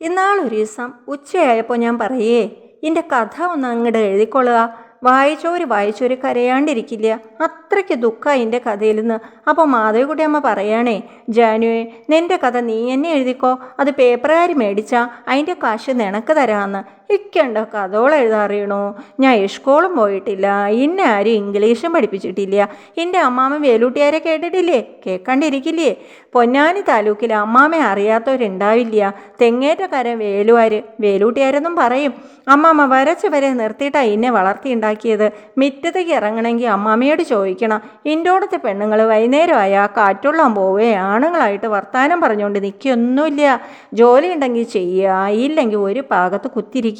ഇന്നാളൊരു ദിവസം ഉച്ചയായപ്പോൾ ഞാൻ പറയേ എന്റെ കഥ ഒന്ന് അങ്ങോട്ട് എഴുതിക്കൊള്ളുക. വായിച്ചോര് വായിച്ചോര് കരയാണ്ടിരിക്കില്ല. അത്രയ്ക്ക് ദുഃഖമാണ് എന്റെ കഥയിൽ നിന്ന് അപ്പോൾ മാധവിക്കുട്ടി അമ്മ പറയണേ ജാനുവേ നിന്റെ കഥ നീ എന്നെ എഴുതിക്കോ. അത് പേപ്പറുകാർ മേടിച്ചാൽ അതിന്റെ കാശ് നിനക്ക് തരാമെന്ന് ഇക്കണ്ട കഥകൾ എഴുതാൻ അറിയണോ. ഞാൻ ഇഷ്കോളും പോയിട്ടില്ല. ഇന്നെ ആരും ഇംഗ്ലീഷും പഠിപ്പിച്ചിട്ടില്ല. എന്റെ അമ്മാമ്മ വേലൂട്ടിയാരെ കേട്ടിട്ടില്ലേ? കേൾക്കാണ്ടിരിക്കില്ലേ പൊന്നാനി താലൂക്കിൽ അമ്മാമ്മ അറിയാത്തവരുണ്ടാവില്ല. തെങ്ങേറ്റക്കാരൻ വേലുവാര് വേലൂട്ടിയാരെന്നും പറയും. അമ്മാമ്മ വരച്ച് വരെ നിർത്തിയിട്ടാണ് ഇന്നെ വളർത്തിയുണ്ടാക്കിയത്. മിറ്റത്തേക്ക് ഇറങ്ങണമെങ്കിൽ അമ്മാമ്മയോട് ചോദിക്കണം. ഇന്റോടത്തെ പെണ്ണുങ്ങൾ വൈകുന്നേരമായ കാറ്റുള്ളാൻ പോവേ. ആണുങ്ങളായിട്ട് വർത്താനം പറഞ്ഞുകൊണ്ട് നിൽക്കൊന്നുമില്ല ജോലി ഉണ്ടെങ്കിൽ ചെയ്യുക ഇല്ലെങ്കിൽ ഒരു പാകത്ത് കുത്തിരിക്കുക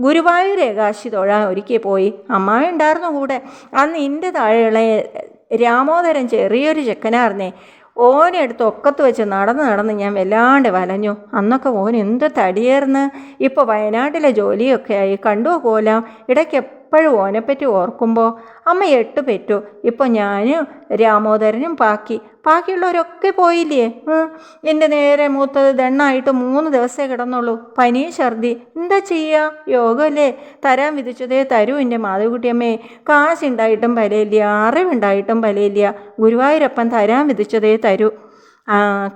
ഗുരുവായൂർ ഏകാശി തൊഴാൻ ഒരിക്കൽ പോയി. അമ്മാവ ഉണ്ടായിരുന്നു കൂടെ. അന്ന് എന്റെ താഴെയുള്ള രാമോദരൻ ചെറിയൊരു ചെക്കനായിരുന്നേ ഓനെടുത്ത് ഒക്കത്ത് വെച്ച് നടന്ന് നടന്ന് ഞാൻ വല്ലാണ്ട് വലഞ്ഞു. അന്നൊക്കെ ഓൻ എന്ത് തടിയേർന്ന്. ഇപ്പോൾ വയനാട്ടിലെ ജോലിയൊക്കെ ആയി. കണ്ടു പോലാം ഇടയ്ക്ക് എപ്പോഴും ഓനെപ്പറ്റി ഓർക്കുമ്പോൾ അമ്മ എട്ട് പെറ്റു. ഇപ്പോൾ ഞാനും രാമോദരനും പാക്കി. ബാക്കിയുള്ളവരൊക്കെ പോയില്ലേ? എന്റെ നേരെ മൂത്തത് ദണ്ണായിട്ട് മൂന്ന് ദിവസമേ കിടന്നുള്ളൂ. പനി ഛർദി. എന്താ ചെയ്യുക യോഗമല്ലേ തരാൻ വിധിച്ചതേ തരൂ എന്റെ മാധവിക്കുട്ടിയമ്മേ കാശുണ്ടായിട്ടും വിലയില്ല അറിവുണ്ടായിട്ടും വിലയില്ല ഗുരുവായൂരപ്പൻ തരാൻ വിധിച്ചതേ തരൂ.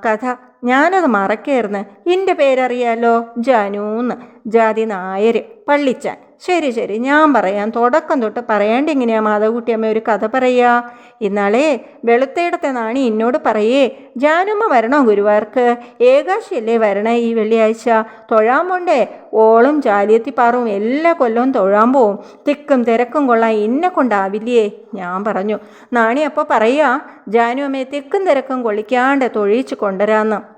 കഥ. ഞാനത് മറക്കായിരുന്നു എന്റെ പേരറിയാലോ? ജാനൂന്ന്. ജാതി നായർ പള്ളിച്ചാൻ. ശരി ശരി ഞാൻ പറയാം. തുടക്കം തൊട്ട് പറയേണ്ട എങ്ങനെയാ മാധവകുട്ടിയമ്മ ഒരു കഥ പറയാ? ഇന്നാളേ വെളുത്തേടത്തെ നാണി എന്നോട് പറയേ ജാനുമ്മ വരണോ ഗുരുവാർക്ക്? ഏകാശിയല്ലേ വരണേ ഈ വെള്ളിയാഴ്ച? തൊഴാൻ പോണ്ടേ? ഓളും ജാലിയത്തിപ്പാറും എല്ലാ കൊല്ലവും തൊഴാൻ പോവും. തിക്കും തിരക്കും കൊള്ളാൻ എന്നെ കൊണ്ടാവില്ലേ? ഞാൻ പറഞ്ഞു. നാണി അപ്പോൾ പറയാ ജാനുമ്മയെ തിക്കും തിരക്കും കൊള്ളിക്കാണ്ട് തൊഴിച്ച് കൊണ്ടുവരാന്ന്.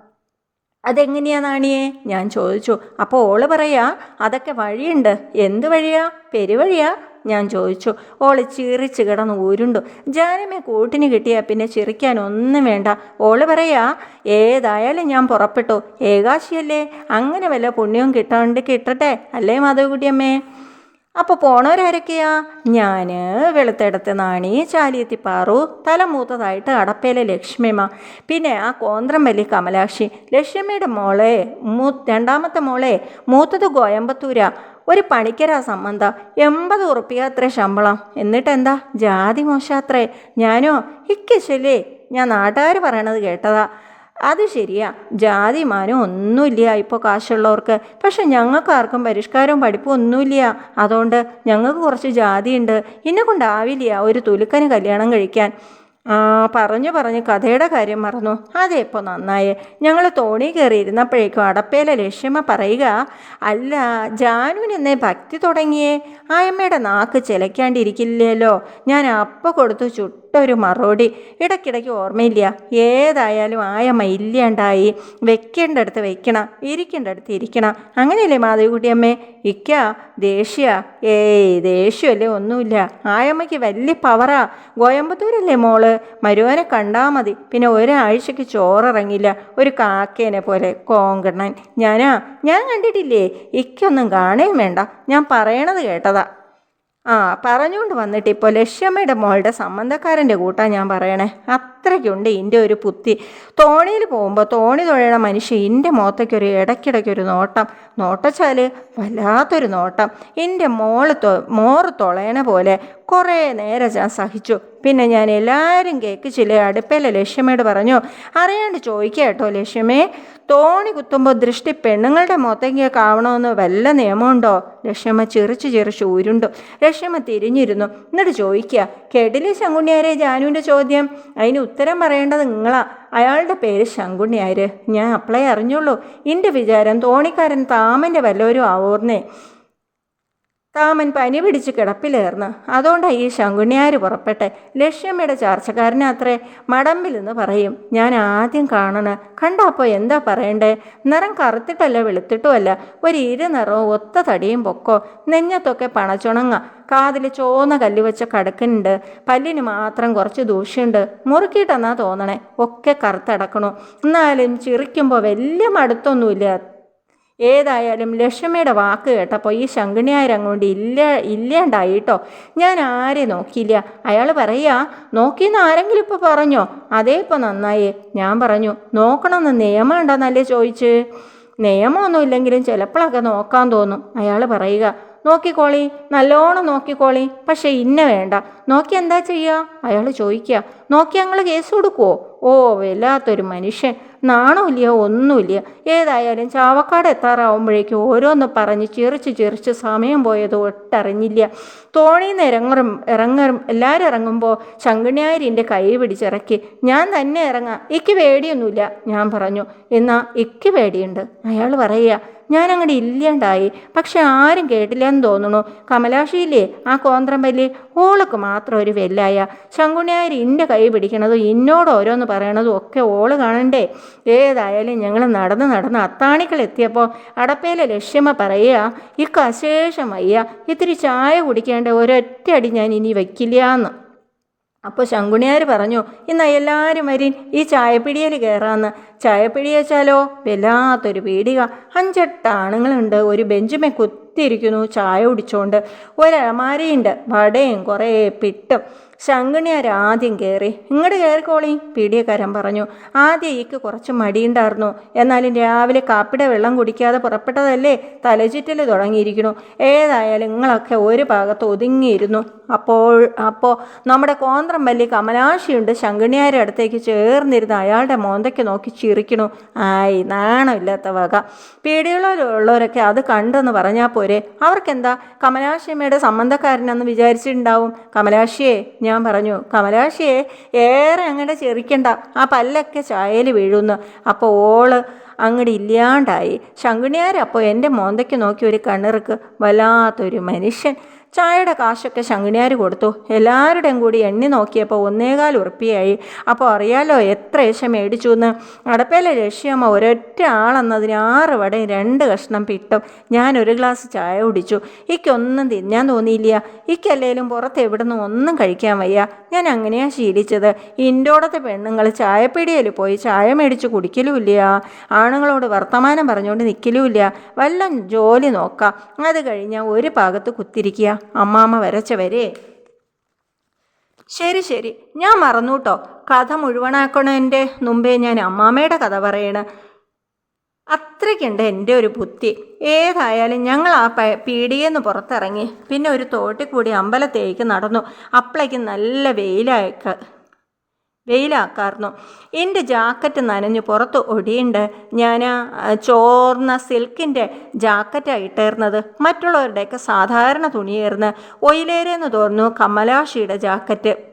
അതെങ്ങനെയാ നാണിയെ? ഞാൻ ചോദിച്ചു. അപ്പോൾ ഓൾ പറയാ അതൊക്കെ വഴിയുണ്ട്. എന്ത് വഴിയാ? പെരുവഴിയാ ഞാൻ ചോദിച്ചു. ഓൾ ചിറിച്ച് കിടന്ന് ഊരുണ്ടു ജാനമ്മ കൂട്ടിന് കിട്ടിയാൽ പിന്നെ ചിരിക്കാൻ ഒന്നും വേണ്ട. ഓൾ പറയാ ഏതായാലും ഞാൻ പുറപ്പെട്ടു. ഏകാശിയല്ലേ? അങ്ങനെ വല്ല പുണ്യവും കിട്ടാണ്ട് കിട്ടട്ടെ. അല്ലേ മാധവകുട്ടിയമ്മേ? അപ്പോൾ പോണവരാരൊക്കെയാ? ഞാൻ വെളുത്തെടുത്ത് നാണി ചാലിയത്തിപ്പാറു തലമൂത്തതായിട്ട് അടപ്പയിലെ ലക്ഷ്മിമ പിന്നെ ആ കോന്ത്രമ്പല്ലി കമലാക്ഷി. ലക്ഷ്മിയുടെ മോളെ മൂ രണ്ടാമത്തെ മോളെ മൂത്തത് കോയമ്പത്തൂരാ. ഒരു പണിക്കരാ സംബന്ധ. എൺപത് ഉറുപ്പിക അത്ര ശമ്പളം. എന്നിട്ട് എന്താ ജാതി മോശാത്രേ. ഞാനോ ഇക്കശല്ലേ ഞാൻ നാട്ടുകാർ പറയണത് കേട്ടതാ. അത് ശരിയാ. ജാതി മാനം ഒന്നുമില്ല. ഇപ്പോൾ കാശുള്ളവർക്ക്. പക്ഷെ ഞങ്ങൾക്ക് ആർക്കും പരിഷ്കാരവും പഠിപ്പും ഒന്നുമില്ല. അതുകൊണ്ട് ഞങ്ങൾക്ക് കുറച്ച് ജാതിയുണ്ട്. എന്നെ കൊണ്ടാവില്ല ഒരു തുലുക്കന് കല്യാണം കഴിക്കാൻ. പറഞ്ഞു പറഞ്ഞ് കഥയുടെ കാര്യം മറന്നു. അതെ ഇപ്പോൾ നന്നായേ. ഞങ്ങൾ തോണി കയറി ഇരുന്നപ്പോഴേക്കും അടപ്പേലെ ലക്ഷ്യമ പറയുക അല്ല ജാനുവിന് എന്നേ ഭക്തി തുടങ്ങിയേ. ആയമ്മയുടെ നാക്ക് ചിലയ്ക്കാണ്ടിരിക്കില്ലല്ലോ. ഞാൻ അപ്പം കൊടുത്തു ചുട്ടൊരു മറുപടി. ഇടയ്ക്കിടയ്ക്ക് ഓർമ്മയില്ല. ഏതായാലും ആയമ്മ ഇല്ലാണ്ടായി. വെക്കേണ്ടടുത്ത് വെക്കണം. ഇരിക്കേണ്ടടുത്ത് ഇരിക്കണം. അങ്ങനെയല്ലേ മാധവിക്കുട്ടിയമ്മേ? ഇക്ക ദേഷ്യ. ഏയ് ദേഷ്യമല്ലേ ഒന്നുമില്ല. ആയമ്മയ്ക്ക് വലിയ പവറാ. കോയമ്പത്തൂരല്ലേ മോൾ? മരുവനെ കണ്ടാൽ മതി. പിന്നെ ഒരാഴ്ചയ്ക്ക് ചോറിറങ്ങില്ല. ഒരു കാക്കേനെ പോലെ കോങ്കണ്ണൻ. ഞാനാ ഞാൻ കണ്ടിട്ടില്ലേ? ഇക്കൊന്നും കാണുകയും വേണ്ട. ഞാൻ പറയണത് കേട്ടതാ. ആ പറഞ്ഞുകൊണ്ട് വന്നിട്ട് ഇപ്പോൾ ലക്ഷ്യമ്മയുടെ മോളുടെ സംബന്ധക്കാരന്റെ കൂട്ടാ ഞാൻ പറയണേ. അത്രയ്ക്കുണ്ട് എന്റെ ഒരു പുത്തി. തോണിയിൽ പോകുമ്പോൾ തോണി തുഴയണ മനുഷ്യൻ എന്റെ മുഖത്തേക്കൊരു ഇടയ്ക്കിടയ്ക്കൊരു നോട്ടം. നോട്ടച്ചാൽ വല്ലാത്തൊരു നോട്ടം. എന്റെ മോൾ തൊ മോറ് തൊളയണ പോലെ കുറേ നേരം ഞാൻ സഹിച്ചു. പിന്നെ ഞാൻ എല്ലാവരും കേക്ക് ചില അടുപ്പല്ല ലക്ഷ്യമയോട് പറഞ്ഞു അറിയാണ്ട് ചോദിക്കുക കേട്ടോ ലക്ഷ്യമേ തോണി കുത്തുമ്പോൾ ദൃഷ്ടി പെണ്ണുങ്ങളുടെ മുഖത്തേക്ക് ആവണമെന്ന് വല്ല നിയമമുണ്ടോ? ലക്ഷ്മമ്മ ചിറിച്ച് ചിറിച്ച് ഊരുണ്ടോ ലക്ഷ്മമ്മ തിരിഞ്ഞിരുന്നു. എന്നിട്ട് ചോദിക്കുക കേട്ടില്ലേ ശങ്കുണ്ണിയാരെ ജാനുവിന്റെ ചോദ്യം? അതിന് ഉത്തരം പറയേണ്ടത് നിങ്ങളാ. അയാളുടെ പേര് ശങ്കുണ്ണിയാര്. ഞാൻ അപ്പളേ അറിഞ്ഞുള്ളൂ. എന്റെ വിചാരം തോണിക്കാരൻ താമന്റെ വല്ലവരും ആവൂർന്നേ. താമൻ പനി പിടിച്ച് കിടപ്പിലേർന്ന്. അതുകൊണ്ടാണ് ഈ ശങ്കുണ്യാർ പുറപ്പെട്ടെ. ലക്ഷ്യമ്മയുടെ ചാർച്ചക്കാരനെ അത്രേ മടമ്പിൽ നിന്ന് പറയും. ഞാൻ ആദ്യം കാണണ. കണ്ടപ്പോൾ എന്താ പറയണ്ടേ? നിറം കറുത്തിട്ടല്ല വെളുത്തിട്ടുമല്ല. ഒരു ഇരു നിറവും ഒത്ത തടിയും പൊക്കോ. നെഞ്ഞത്തൊക്കെ പണച്ചുണങ്ങ. കാതിൽ ചോന്ന കല്ല് വെച്ച കടക്കുന്നുണ്ട് പല്ലിന് മാത്രം കുറച്ച് ദൂഷ്യമുണ്ട് മുറുക്കിയിട്ടെന്നാ തോന്നണേ. ഒക്കെ കറുത്തടക്കണു. എന്നാലും ചിറിക്കുമ്പോൾ വലിയ മടുത്തൊന്നുമില്ല. ഏതായാലും ലക്ഷ്മിയുടെ വാക്ക് കേട്ടപ്പോൾ ഈ ശങ്കിണിയായിരങ്ങോണ്ട് ഇല്ല ഇല്ലാണ്ടായി കേട്ടോ ഞാൻ ആരെ നോക്കിയില്ല. അയാൾ പറയാ നോക്കിയെന്ന് ആരെങ്കിലും ഇപ്പോൾ പറഞ്ഞോ? അതേ ഇപ്പോൾ നന്നായി. ഞാൻ പറഞ്ഞു നോക്കണമെന്ന് നിയമം ഉണ്ടോന്നല്ലേ ചോദിച്ച്? നിയമമൊന്നും ഇല്ലെങ്കിലും ചിലപ്പോഴൊക്കെ നോക്കാൻ തോന്നും. അയാൾ പറയുക നോക്കിക്കോളി നല്ലോണം നോക്കിക്കോളി പക്ഷേ ഇന്ന വേണ്ട. നോക്കി എന്താ ചെയ്യുക അയാൾ ചോദിക്കുക നോക്കി ഞങ്ങൾ കേസ് കൊടുക്കുവോ? ഓ വല്ലാത്തൊരു മനുഷ്യൻ. നാണമില്ല ഒന്നുമില്ല. ഏതായാലും ചാവക്കാട് എത്താറാവുമ്പോഴേക്കും ഓരോന്ന് പറഞ്ഞ് ചിറിച്ച് ചിറിച്ച് സമയം പോയത് ഒട്ടറിഞ്ഞില്ല. തോണിയിൽ നിന്ന് ഇറങ്ങറും ഇറങ്ങറും എല്ലാവരും ഇറങ്ങുമ്പോൾ ശങ്കിണിയായിരിന്റെ കൈ പിടിച്ചിറക്കി ഞാൻ തന്നെ ഇറങ്ങാം. ഇക്ക് പേടിയൊന്നുമില്ല ഞാൻ പറഞ്ഞു. എന്നാൽ ഇക്ക് പേടിയുണ്ട്. അയാൾ പറയുക ഞാൻ അങ്ങോട്ട് ഇല്ലാണ്ടായി. പക്ഷെ ആരും കേട്ടില്ലെന്ന് തോന്നുന്നു കമലാക്ഷിയില്ലേ ആ കോന്ത്രമ്പല്ലി ഓൾക്ക് മാത്രം ഒരു വെല്ലായ. ശങ്കുണിയായർ ഇന്റെ കൈ പിടിക്കണതും ഇന്നോട് ഓരോന്ന് പറയണതും ഒക്കെ ഓൾ കാണണ്ടേ? ഏതായാലും ഞങ്ങൾ നടന്ന് നടന്ന് അത്താണിക്കൾ എത്തിയപ്പോൾ അടപ്പയിലെ ലക്ഷ്യമ പറയുക ഇക്കശേഷം അയ്യ ഇത്തിരി ചായ കുടിക്കേണ്ട ഒരൊറ്റ അടി ഞാൻ ഇനി വയ്ക്കില്ല എന്ന് അപ്പോൾ ശങ്കുണിയാർ പറഞ്ഞു ഇന്ന് എല്ലാവരും വരിൻ ഈ ചായപ്പിടിയിൽ കയറാമെന്ന് ചായപ്പിടി വെച്ചാലോ വല്ലാത്തൊരു പീടിക. അഞ്ചെട്ട് ആണുങ്ങളുണ്ട് ഒരു ബെഞ്ചുമേ കുത്തിയിരിക്കുന്നു ചായ കുടിച്ചോണ്ട്. ഒരമാരയുണ്ട് വടയും കുറേ പിട്ടും. ശങ്കുണിയാർ ആദ്യം കയറി ഇങ്ങോട്ട് കയറിക്കോളി പീഡിയക്കാരൻ പറഞ്ഞു ആദ്യം ഈക്ക് കുറച്ച് മടിയുണ്ടായിരുന്നു എന്നാലും രാവിലെ കാപ്പിടെ വെള്ളം കുടിക്കാതെ പുറപ്പെട്ടതല്ലേ? തലചുറ്റൽ തുടങ്ങിയിരിക്കുന്നു. ഏതായാലും നിങ്ങളൊക്കെ ഒരു ഭാഗത്ത് ഒതുങ്ങിയിരുന്നു. അപ്പോൾ അപ്പോൾ നമ്മുടെ കോന്ത്രമ്പല്ലി കമലാശിയുണ്ട് ശങ്കുണിയാരുടെ അടുത്തേക്ക് ചേർന്നിരുന്ന് അയാളുടെ മോന്തയ്ക്ക് നോക്കി ചിരിക്കണു ആയി നാണമില്ലാത്ത വക. പീടികളിലുള്ളവരൊക്കെ അത് കണ്ടെന്ന് പറഞ്ഞാൽ പോരെ. അവർക്കെന്താ? കമലാശിയമ്മയുടെ സംബന്ധക്കാരനെന്ന് വിചാരിച്ചിട്ടുണ്ടാവും. കമലാക്ഷിയെ ഞാൻ പറഞ്ഞു കമലാശിയെ ഏറെ അങ്ങോട്ട് ചെറിക്കണ്ട. ആ പല്ലൊക്കെ ചായയിൽ വീഴുന്നു. അപ്പോൾ ഓൾ അങ്ങോട്ട് ഇല്ലാണ്ടായി. ശങ്കുണിയാരപ്പോൾ എന്റെ മോന്തയ്ക്ക് നോക്കി ഒരു കണ്ണിറുക്ക്. വല്ലാത്തൊരു മനുഷ്യൻ. ചായയുടെ കാശൊക്കെ ശങ്കുണിയാർ കൊടുത്തു. എല്ലാവരുടെയും കൂടി എണ്ണി നോക്കിയപ്പോൾ ഒന്നേകാൽ ഉറുപ്പിയായി. അപ്പോൾ അറിയാലോ എത്ര ഏശ മേടിച്ചു എന്ന് അടപ്പയിലെ ലക്ഷ്യമ്മ ഒരൊറ്റ ആളെന്നതിന് ആറ് വടയും രണ്ട് കഷ്ണം പിട്ടും. ഞാൻ ഒരു ഗ്ലാസ് ചായ കുടിച്ചു. ഇക്കൊന്നും തിന്നാൻ തോന്നിയില്ല. ഇക്കല്ലേലും പുറത്ത് എവിടുന്ന് ഒന്നും കഴിക്കാൻ വയ്യ. ഞാൻ അങ്ങനെയാണ് ശീലിച്ചത്. ഇന്റോടത്തെ പെണ്ണുങ്ങൾ ചായപ്പീടിയയിൽ പോയി ചായ മേടിച്ച് കുടിക്കലുമില്ല. ആണുങ്ങളോട് വർത്തമാനം പറഞ്ഞുകൊണ്ട് നിൽക്കലുമില്ല വല്ല ജോലി നോക്കാം. അത് കഴിഞ്ഞാൽ ഒരു ഭാഗത്ത് കുത്തിരിക്കുക അമ്മാമ്മ വരച്ച വരെ ശരി ശരി. ഞാൻ മറന്നു കേട്ടോ കഥ മുഴുവനാക്കണതിന്റെ മുമ്പേ ഞാൻ അമ്മാമ്മയുടെ കഥ പറയണ. അത്രയ്ക്കുണ്ട് എന്റെ ഒരു ബുദ്ധി. ഏതായാലും ഞങ്ങൾ ആ പ പീടിയെന്ന് പുറത്തിറങ്ങി. പിന്നെ ഒരു തോട്ടിൽ കൂടി അമ്പലത്തേക്ക് നടന്നു. അപ്പളേക്ക് നല്ല വെയിലായേക്ക വെയിലാക്കായിരുന്നു എന്റെ ജാക്കറ്റ് നനഞ്ഞു പുറത്ത് ഒടിയുണ്ട്. ഞാൻ ചോർന്ന സിൽക്കിന്റെ ജാക്കറ്റാണ് ഇട്ടേർന്നത്. മറ്റുള്ളവരുടെയൊക്കെ സാധാരണ തുണിയേർന്ന് ഒയിലേരെന്ന് തോന്നുന്നു കമലാഷിയുടെ ജാക്കറ്റ്.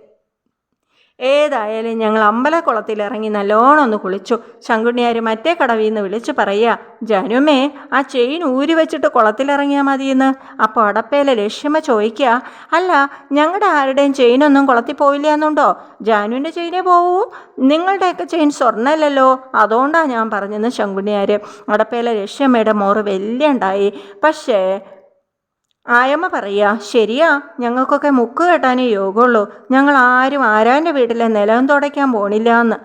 ഏതായാലും ഞങ്ങൾ അമ്പലക്കുളത്തിൽ ഇറങ്ങി നല്ലോണം ഒന്ന് കുളിച്ചു. ശങ്കുണ്ണിയാർ മറ്റേ കടവിൽ നിന്ന് വിളിച്ചു പറയുക ജനുമേ ആ ചെയിൻ ഊരി വെച്ചിട്ട് കുളത്തിലിറങ്ങിയാൽ മതിയെന്ന്? അപ്പോൾ അടപ്പേലെ ലക്ഷ്യമ ചോദിക്കുക അല്ല ഞങ്ങളുടെ ആരുടെയും ചെയിനൊന്നും കുളത്തിൽ പോയില്ല എന്നുണ്ടോ ജാനുവിന്റെ ചെയിനേ പോവൂ. നിങ്ങളുടെയൊക്കെ ചെയിൻ സ്വർണമല്ലല്ലോ അതുകൊണ്ടാണ് ഞാൻ പറഞ്ഞെന്ന് ശങ്കുണ്ണിയാർ അടപ്പേലെ ലക്ഷ്യമയുടെ മോറ് വലിയ ഉണ്ടായി. പക്ഷേ ആയമ്മ പറയാ ശരിയാ ഞങ്ങൾക്കൊക്കെ മുക്ക് കെട്ടാനേ യോഗമുള്ളൂ ഞങ്ങൾ ആരും ആരാന്റെ വീട്ടിലെ നിലം തുടയ്ക്കാൻ പോണില്ല എന്ന്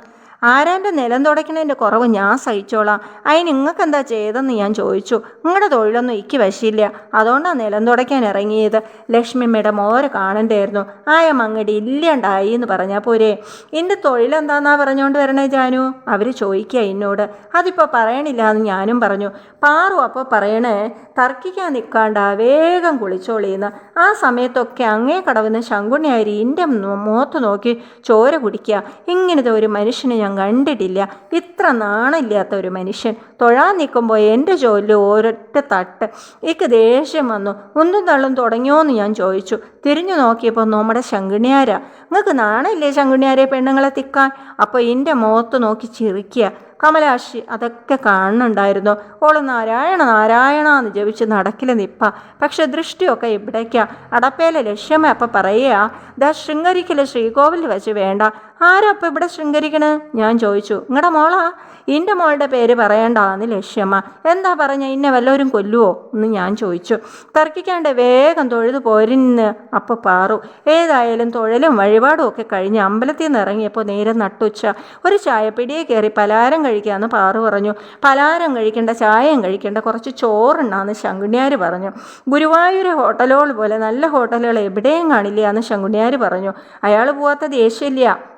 ആരാന്റെ നിലം തുടയ്ക്കണതിന്റെ കുറവ് ഞാൻ സഹിച്ചോളാം. അതിന് നിങ്ങൾക്ക് എന്താ ചെയ്തതെന്ന് ഞാൻ ചോദിച്ചു. നിങ്ങളുടെ തൊഴിലൊന്നും എനിക്ക് വശില്ല. അതുകൊണ്ടാണ് നിലം തുടയ്ക്കാൻ ഇറങ്ങിയത്. ലക്ഷ്മിമ്മയുടെ മോരെ കാണണ്ടായിരുന്നു. ആയ മങ്ങടി ഇല്ലാണ്ടായി എന്ന് പറഞ്ഞാൽ പോരെ. എന്റെ തൊഴിലെന്താന്നാ പറഞ്ഞുകൊണ്ട് വരണേ ജാനു? അവർ ചോദിക്കുക എന്നോട് അതിപ്പോൾ പറയണില്ല എന്ന് ഞാനും പറഞ്ഞു. പാറു അപ്പോൾ പറയണേ തർക്കിക്കാൻ നിൽക്കാണ്ട വേഗം കുളിച്ചോളിയെന്ന് ആ സമയത്തൊക്കെ അങ്ങേ കടവുന്ന ശങ്കുണ്ണിയായി എന്റെ മുഖത്ത് നോക്കി ചോര കുടിക്കുക ഇങ്ങനത്തെ ഒരു മനുഷ്യനെ ഞാൻ കണ്ടിട്ടില്ല. ഇത്ര നാണില്ലാത്ത ഒരു മനുഷ്യൻ. തൊഴാൻ നിൽക്കുമ്പോൾ എന്റെ ജോലിയിൽ ഒരൊറ്റ തട്ട്. എനിക്ക് ദേഷ്യം വന്നു. ഒന്നും തള്ളും തുടങ്ങിയോന്ന് ഞാൻ ചോദിച്ചു. തിരിഞ്ഞു നോക്കിയപ്പോൾ നമ്മുടെ ശങ്കുണിയാരാ നിങ്ങൾക്ക് നാണമില്ലേ ശങ്കുണിയാരെ പെണ്ണുങ്ങളെ തിക്കാൻ? അപ്പോൾ എന്റെ മുഖത്ത് നോക്കി ചിരിക്കുക കമലാക്ഷി അതൊക്കെ കാണുന്നുണ്ടായിരുന്നു. ഓൾ നാരായണ നാരായണ എന്ന് ജപിച്ച് നടക്കിൽ നിപ്പ? പക്ഷെ ദൃഷ്ടിയൊക്കെ ഇവിടേക്കാ. അടപ്പേലെ ലക്ഷ്യമ അപ്പം പറയുക ദാ ശൃംഗരിക്കൽ ശ്രീകോവിൽ വെച്ച് വേണ്ട. ആരാ അപ്പം ഇവിടെ ശൃംഗരിക്കണ്? ഞാൻ ചോദിച്ചു. നിങ്ങളുടെ മോളാ? ഇന്റെ മോളുടെ പേര് പറയണ്ടാന്ന് ലക്ഷ്യമ്മ എന്താ പറഞ്ഞ? ഇന്നെ വല്ലവരും കൊല്ലുവോ? എന്ന് ഞാൻ ചോദിച്ചു. തർക്കിക്കാണ്ട് വേഗം തൊഴുതു പോരിന്ന്. അപ്പോൾ പാറു. ഏതായാലും തൊഴിലും വഴിപാടും ഒക്കെ കഴിഞ്ഞ് അമ്പലത്തിൽ നിന്ന് ഇറങ്ങിയപ്പോൾ നേരെ നട്ടുച്ച ഒരു ചായപ്പിടിയെ കയറി പലഹാരം കഴിക്കാമെന്ന് പാറു പറഞ്ഞു. പലഹാരം കഴിക്കേണ്ട ചായയും കഴിക്കേണ്ട കുറച്ച് ചോറുണ്ടാന്ന് ശങ്കുണ്യാർ പറഞ്ഞു. ഗുരുവായൂർ ഹോട്ടലുകൾ പോലെ നല്ല ഹോട്ടലുകൾ എവിടെയും കാണില്ല എന്ന് ശങ്കുണ്യാർ പറഞ്ഞു. അയാൾ പോവാത്ത ദേഷ്യമില്ല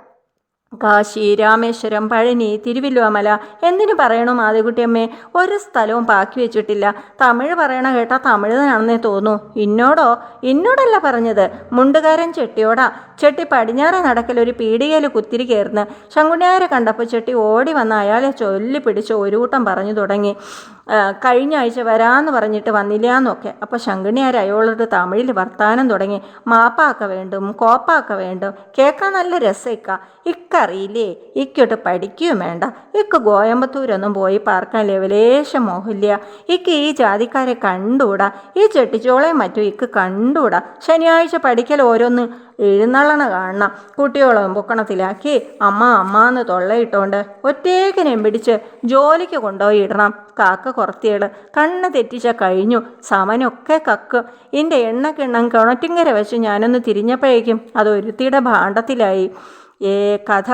കാശി രാമേശ്വരം പഴനി തിരുവില്ലുവമല എന്തിനു പറയണോ മാധവിക്കുട്ടിയമ്മേ ഒരു സ്ഥലവും ബാക്കി വെച്ചിട്ടില്ല. തമിഴ് പറയണ കേട്ടാ തമിഴ് തന്നെ. തോന്നൂ ഇന്നോടോ? ഇന്നോടല്ല പറഞ്ഞത്. മുണ്ടുകാരൻ ചെട്ടിയോടാ. ചെട്ടി പടിഞ്ഞാറെ നടക്കൽ ഒരു പീടികയിൽ കുത്തിരി കയറുന്ന ശങ്കുണ്യാരെ കണ്ടപ്പോൾ ചെട്ടി ഓടി വന്ന അയാളെ ചൊല്ലി പിടിച്ച് ഒരു കൂട്ടം പറഞ്ഞു തുടങ്ങി. കഴിഞ്ഞ ആഴ്ച വരാമെന്ന് പറഞ്ഞിട്ട് വന്നില്ല എന്നൊക്കെ അപ്പോൾ ശങ്കുണിയാർ അയാളോട് തമിഴിൽ വർത്താനം തുടങ്ങി. മാപ്പാക്ക വേണ്ടും കോപ്പാക്ക വേണ്ടും. കേൾക്കാൻ നല്ല രസമിക്ക ഇക്കറിയില്ലേ ഇക്കോട്ട് പഠിക്കുകയും വേണ്ട. ഇക്ക് കോയമ്പത്തൂരൊന്നും പോയി പാർക്കാൻ ലെവലേശം മോഹില്ല. ഇക്ക് ഈ ജാതിക്കാരെ കണ്ടൂടാ ഈ ചെട്ടിച്ചോളയും മറ്റും ഇക്ക് കണ്ടൂടാ ശനിയാഴ്ച പഠിക്കൽ ഓരോന്ന് എഴുന്നള്ളണ കാണണം. കുട്ടിയോളം പൊക്കണത്തിലാക്കി അമ്മ അമ്മ എന്ന് തൊള്ളയിട്ടോണ്ട് ഒറ്റേക്കിനെയും പിടിച്ച് ജോലിക്ക് കൊണ്ടുപോയി ഇടണം. കാക്ക കുറത്തിയേൾ കണ്ണ് തെറ്റിച്ച കഴിഞ്ഞു. സമനൊക്കെ കക്കും. ഇന്റെ എണ്ണക്കിണ്ണം കിണറ്റിങ്കര വെച്ച് ഞാനൊന്ന് തിരിഞ്ഞപ്പോഴേക്കും അത് ഒരുത്തിയുടെ ഭാണ്ഡത്തിലായി. ഏ കഥ.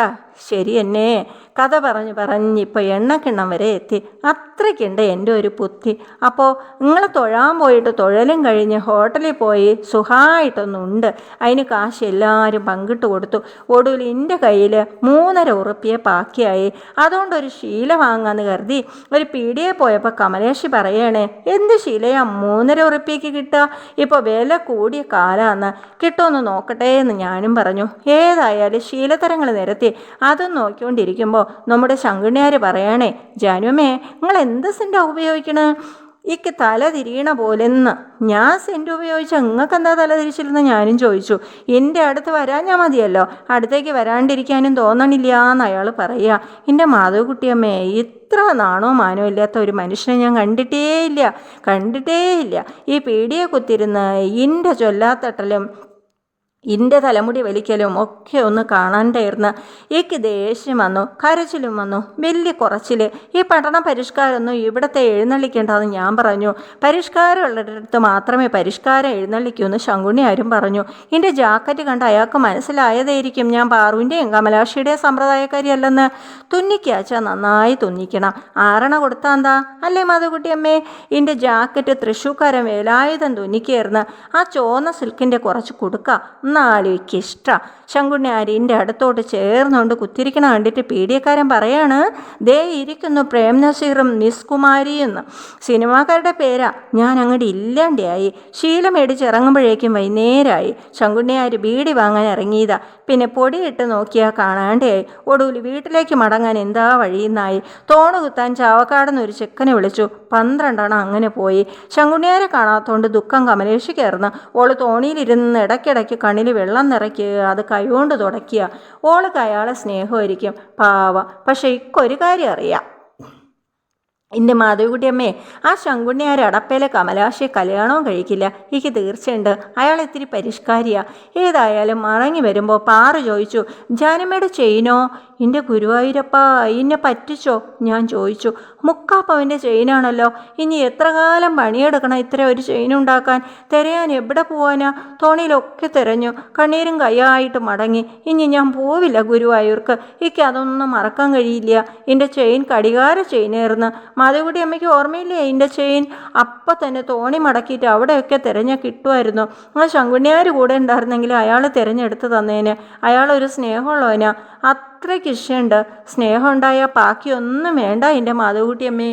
ശരി എന്നെ കഥ പറഞ്ഞ് പറഞ്ഞ് ഇപ്പോൾ എണ്ണക്കിണ്ണം വരെ എത്തി. അത്രയ്ക്കുണ്ട് എന്റെ ഒരു ബുദ്ധി. അപ്പോൾ നിങ്ങൾ തൊഴാൻ പോയിട്ട് തൊഴലും കഴിഞ്ഞ് ഹോട്ടലിൽ പോയി സുഖമായിട്ടൊന്നുണ്ട് അതിന് കാശ് എല്ലാവരും പങ്കിട്ട് കൊടുത്തു. ഒടുവിൽ എന്റെ കയ്യിൽ മൂന്നര ഉറുപ്പിയെ ബാക്കിയായി. അതുകൊണ്ട് ഒരു ശീല വാങ്ങാന്ന് കരുതി. ഒരു പീടിയെ പോയപ്പോൾ കമലേഷി പറയണേ എന്ത് ശീലയാ? മൂന്നര ഉറുപ്പിക്ക് കിട്ടുക? ഇപ്പോൾ വില കൂടിയ കാലാന്ന്. കിട്ടുമെന്ന് നോക്കട്ടെ എന്ന് ഞാനും പറഞ്ഞു. ഏതായാലും ശീലതരങ്ങൾ നിരത്തി. അതും നോക്കിക്കൊണ്ടിരിക്കുമ്പോൾ നമ്മുടെ ശങ്കുണ്യാർ പറയണേ ജാനുമേ നിങ്ങൾ എന്ത് സെന്റാ ഉപയോഗിക്കണേ? ഇക്ക് തല തിരിയണ പോലെന്ന്. ഞാൻ സെന്റ് ഉപയോഗിച്ച നിങ്ങൾക്ക് എന്താ തല തിരിച്ചില്ലെന്ന് ഞാനും ചോദിച്ചു. എന്റെ അടുത്ത് വരാൻ ഞാൻ മതിയല്ലോ. അടുത്തേക്ക് വരാണ്ടിരിക്കാനും തോന്നണില്ല എന്ന് അയാൾ പറയുക എന്റെ മാധവക്കുട്ടിയമ്മേ ഇത്ര നാണോ മാനോ ഇല്ലാത്ത ഒരു മനുഷ്യനെ ഞാൻ കണ്ടിട്ടേ ഇല്ല കണ്ടിട്ടേ ഇല്ല ഈ പീടിയെ കുത്തിരുന്ന് ഇന്റെ ചൊല്ലാത്തട്ടലും ഇന്റെ തലമുടി വലിക്കലും ഒക്കെ ഒന്ന് കാണാണ്ടായിരുന്നു എനിക്ക് ദേഷ്യം വന്നു കരച്ചിലും വന്നു. വലിയ കുറച്ചിൽ ഈ പഠന പരിഷ്കാരമൊന്നും ഇവിടത്തെ എഴുന്നള്ളിക്കേണ്ടതെന്ന് ഞാൻ പറഞ്ഞു. പരിഷ്കാരമുള്ളടത്ത് മാത്രമേ പരിഷ്കാരം എഴുന്നള്ളിക്കൂ എന്ന് ശങ്കുണ്ണി ആരും പറഞ്ഞു. എന്റെ ജാക്കറ്റ് കണ്ട് അയാൾക്ക് മനസ്സിലായതായിരിക്കും ഞാൻ പാറുവിന്റെയും കമലാക്ഷിയുടെയും സമ്പ്രദായക്കാരിയല്ലെന്ന്. തുന്നിക്കാച്ച നന്നായി തുന്നിക്കണം. ആറണ കൊടുത്താ എന്താ? അല്ലേ മാധുകുട്ടിയമ്മേ? എന്റെ ജാക്കറ്റ് തൃശ്ശൂക്കാരൻ വേലായുധം തുന്നിക്കായിരുന്നു ആ ചോന്ന സിൽക്കിന്റെ കുറച്ച് കൊടുക്ക. എനിക്ക് ഇഷ്ടമാണ് ശങ്കുണ്യാരിന്റെ അടുത്തോട്ട് ചേർന്നുകൊണ്ട് കുത്തിരിക്കണ കണ്ടിട്ട് പീഡിയക്കാരൻ പറയാണ് ദേ ഇരിക്കുന്നു പ്രേം നസീറും നിസ്കുമാരി കുമാരിയെന്ന് സിനിമാക്കാരുടെ പേരാ. ഞാൻ അങ്ങോട്ട് ഇല്ലാണ്ടായി. ശീല മേടിച്ചിറങ്ങുമ്പോഴേക്കും വൈകുന്നേരമായി. ശങ്കുണ്യാർ ബീഡി വാങ്ങാൻ ഇറങ്ങിയതാ. പിന്നെ പൊടിയിട്ട് നോക്കിയാൽ കാണാണ്ടായി. ഒടുവിൽ വീട്ടിലേക്ക് മടങ്ങാൻ എന്താ വഴിയെന്നായി. തോണ് കുത്താൻ ചാവക്കാടെന്ന് ഒരു ചെക്കനെ വിളിച്ചു. പന്ത്രണ്ടെണ്ണം അങ്ങനെ പോയി. ശങ്കുണ്ണിയാരെ കാണാത്തോണ്ട് ദുഃഖം കമലേഷിക്കായിരുന്നു ഓൾ തോണിയിലിരുന്ന് ഇടയ്ക്കിടയ്ക്ക് കണ്ണിൽ വെള്ളം നിറയ്ക്കുക അത് കൈകൊണ്ട് തുടയ്ക്കുക ഓൾക്ക് അയാളെ സ്നേഹമായിരിക്കും. പാവ. പക്ഷേ ഇക്കൊരു കാര്യം അറിയാം. എന്റെ മാധവിക്കുട്ടിയമ്മേ ആ ശങ്കുണ്ണിയാർ അടപ്പയിലെ കമലാശയെ കല്യാണവും കഴിക്കില്ല? എനിക്ക് തീർച്ചയുണ്ട്. അയാൾ ഇത്തിരി പരിഷ്കാരിയാ. ഏതായാലും മടങ്ങി വരുമ്പോൾ പാറ ചോദിച്ചു ജാനമ്മയുടെ ചെയിനോ? എന്റെ ഗുരുവായൂരപ്പ എന്നെ പറ്റിച്ചോ? ഞാൻ ചോദിച്ചു മുക്കാപ്പവന്റെ ചെയിനാണല്ലോ. ഇനി എത്ര കാലം പണിയെടുക്കണം ഇത്ര ഒരു ചെയിൻ ഉണ്ടാക്കാൻ? തിരയാൻ എവിടെ പോവാനാ? തോണിയിലൊക്കെ തിരഞ്ഞു. കണ്ണീരും കയ്യായിട്ട് മടങ്ങി. ഇനി ഞാൻ പോവില്ല ഗുരുവായൂർക്ക്. എനിക്ക് അതൊന്നും മറക്കാൻ കഴിയില്ല. എന്റെ ചെയിൻ കടികാര ചെയിനായിരുന്നു. മാധവിക്കുട്ടി അമ്മയ്ക്ക് ഓർമ്മയില്ലേ? അതിന്റെ ചെയിൻ അപ്പം തന്നെ തോണി മടക്കിയിട്ട് അവിടെയൊക്കെ തിരഞ്ഞ കിട്ടുമായിരുന്നു. ആ ശങ്കുണ്ണിയാർ കൂടെ ഉണ്ടായിരുന്നെങ്കിൽ അയാൾ തിരഞ്ഞെടുത്ത് തന്നേന്. അയാളൊരു സ്നേഹമുള്ളവനാ. അത്രയ്ക്ക് ഇഷ്ടമുണ്ട്. സ്നേഹം ഉണ്ടായാൽ ബാക്കിയൊന്നും വേണ്ട എന്റെ മാധവിക്കുട്ടി അമ്മേ.